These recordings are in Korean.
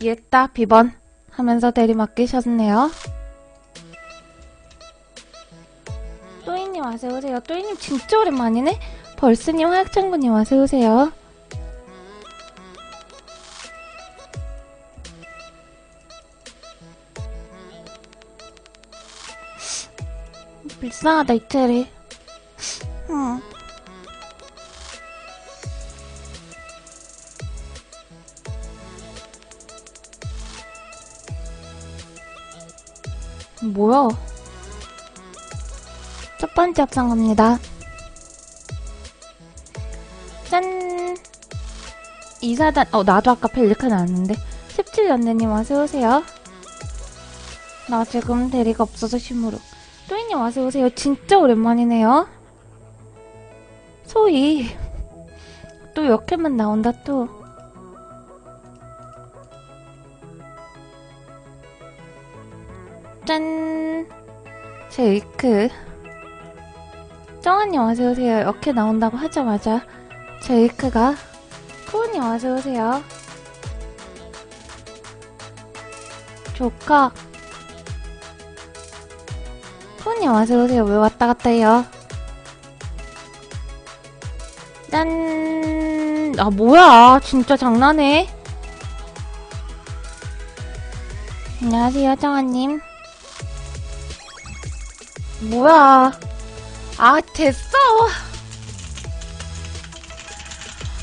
이했다 비번 하면서 대리 맡기셨네요. 또이님 어서오세요. 또이님 진짜 오랜만이네? 벌스님, 화약창구님 어서오세요. 불쌍하다 이태리. 응. 뭐야? 첫 번째 합성 갑니다. 짠! 이사단, 어, 나도 아까 펠리카 나왔는데. 17년대님 어서오세요. 나 지금 대리가 없어서 심으로. 또이님 어서오세요. 진짜 오랜만이네요. 소희. 또 역해만 나온다, 또. 짠! 제이크. 정한님 어서오세요. 이렇게 나온다고 하자마자 제이크가 쿠우님 어서오세요. 조카. 쿠우님 어서오세요. 왜 왔다 갔다 해요? 짠! 아, 뭐야. 진짜 장난해. 안녕하세요, 정한님. 뭐야. 아, 됐어.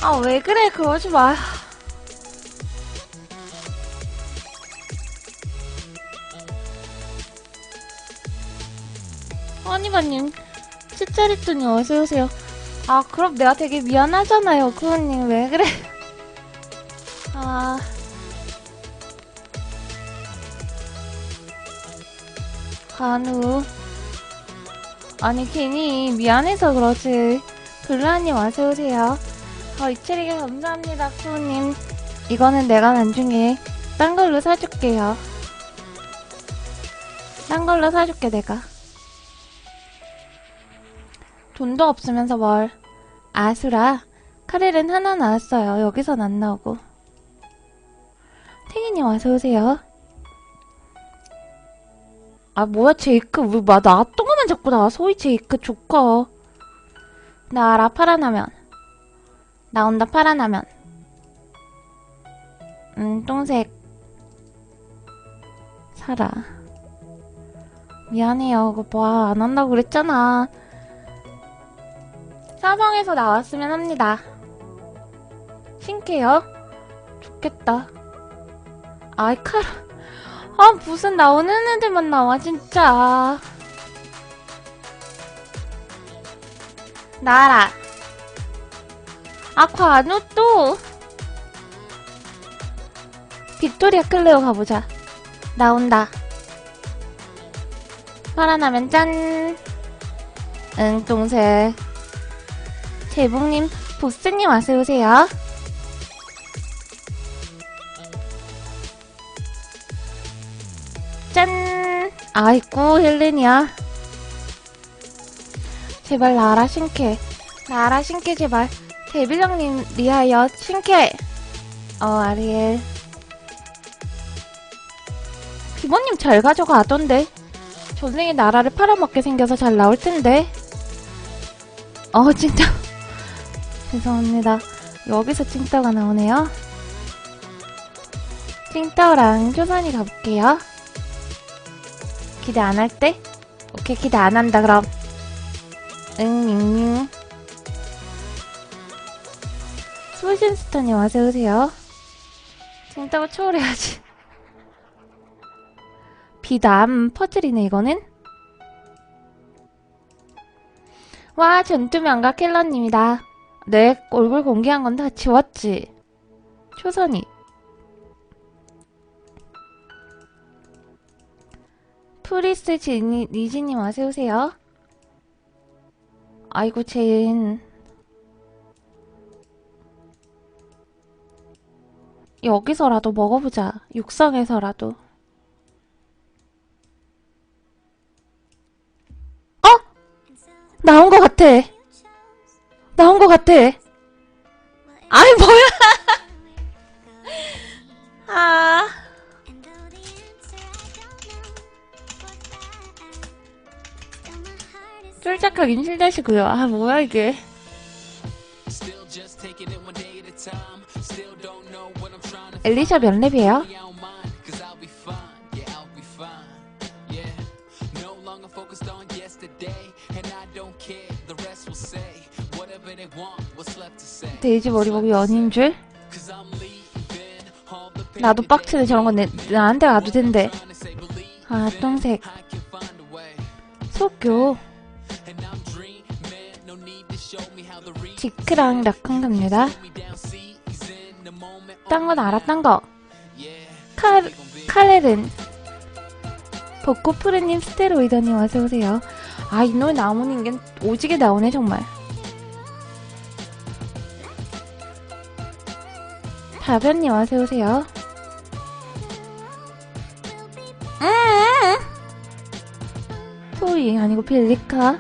아, 왜 그래. 그러지 마. 허니바님, 치짜리뚜님 어서오세요. 아, 그럼 내가 되게 미안하잖아요. 그언님, 왜 그래. 아. 간우. 아니 괜히 미안해서 그러지 블루아님 어서오세요 어 이채리게 감사합니다 쿠우님 이거는 내가 나중에 딴 걸로 사줄게요 딴 걸로 사줄게 내가 돈도 없으면서 뭘. 아수라 카렐은 하나 나왔어요. 여기선 안 나오고 탱이님 어서오세요. 아 뭐야 제이크. 왜나 동화만 자꾸 나와. 소희 제이크 조커. 나와라 파란하면. 나온다 파란하면. 음 똥색. 살아. 미안해요. 그거 뭐안 한다고 그랬잖아 사방에서 나왔으면 합니다 신기해요 좋겠다 아이 카라 아, 무슨 나오는 애들만 나와, 진짜. 나라. 아, 관우 또. 빅토리아 클레오 가보자. 나온다. 파란하면 짠. 응, 동생. 재봉님, 보스님 어서오세요. 짠! 아이고, 헬렌이야. 제발 나라 신캐. 나라 신캐, 제발. 데빌령님, 리하여, 신캐. 어, 아리엘. 비버님 잘 가져가던데. 전생에 나라를 팔아먹게 생겨서 잘 나올 텐데. 어, 진짜. 죄송합니다. 여기서 찡따가 나오네요. 찡따랑 조선이 가볼게요. 기대 안 할 때? 오케이, 기대 안 한다, 그럼. 응, 밍밍. 스모신스턴님 어서오세요. 찡따고 초월해야지. 비담 퍼즐이네, 이거는. 와, 전투명가 킬러님이다. 내 얼굴 공개한 건 다 지웠지. 초선이. 프리스 지니, 니지님 어서 오세요. 아이고, 제인. 여기서라도 먹어보자. 육성에서라도. 어? 나온 거 같아. 아이, 뭐야. 아. 쫄짝하긴 싫다시고요. 아, 뭐야, 이게. 엘리샤 몇 랩이에요? be on mine, cause I'll be fine. Yeah, I'll be fine. Yeah. No longer focused on yesterday. And I don't care, the rest will say. 데이지 머리목이 연인 줄? 나도 빡치네. 저런 건 내, 나한테 와도 된대. 아, 똥색. Reason 지크랑 락한 갑니다. 딴 건 알았던 거. 칼, 칼렐은. 벚꽃푸르님, 스테로이더님 어서오세요. 아, 이 노래 나오는 게 오지게 나오네, 정말. 다변님 어서 오세요. 음! 소희, 아니고 빌리카.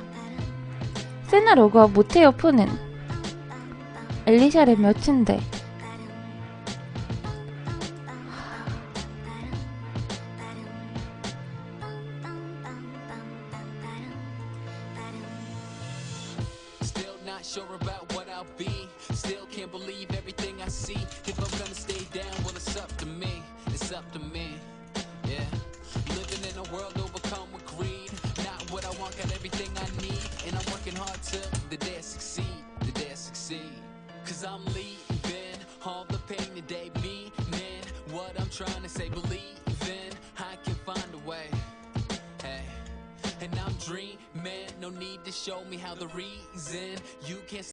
세나 로그와 모태여 푸는. 몇인데. What I'll be. Still can't believe everything I see. If I'm gonna stay down, well, it's up to me. It's up to me. Yeah. Living in a world overcome with greed. Not what I want, got everything I need. And I'm working hard to the day I succeed. The day I succeed. Cause I'm leaving all the pain today. Me, man, what I'm trying to say. Believing I can find a way. Hey. And I'm dreaming, no need to show me how the reason you can't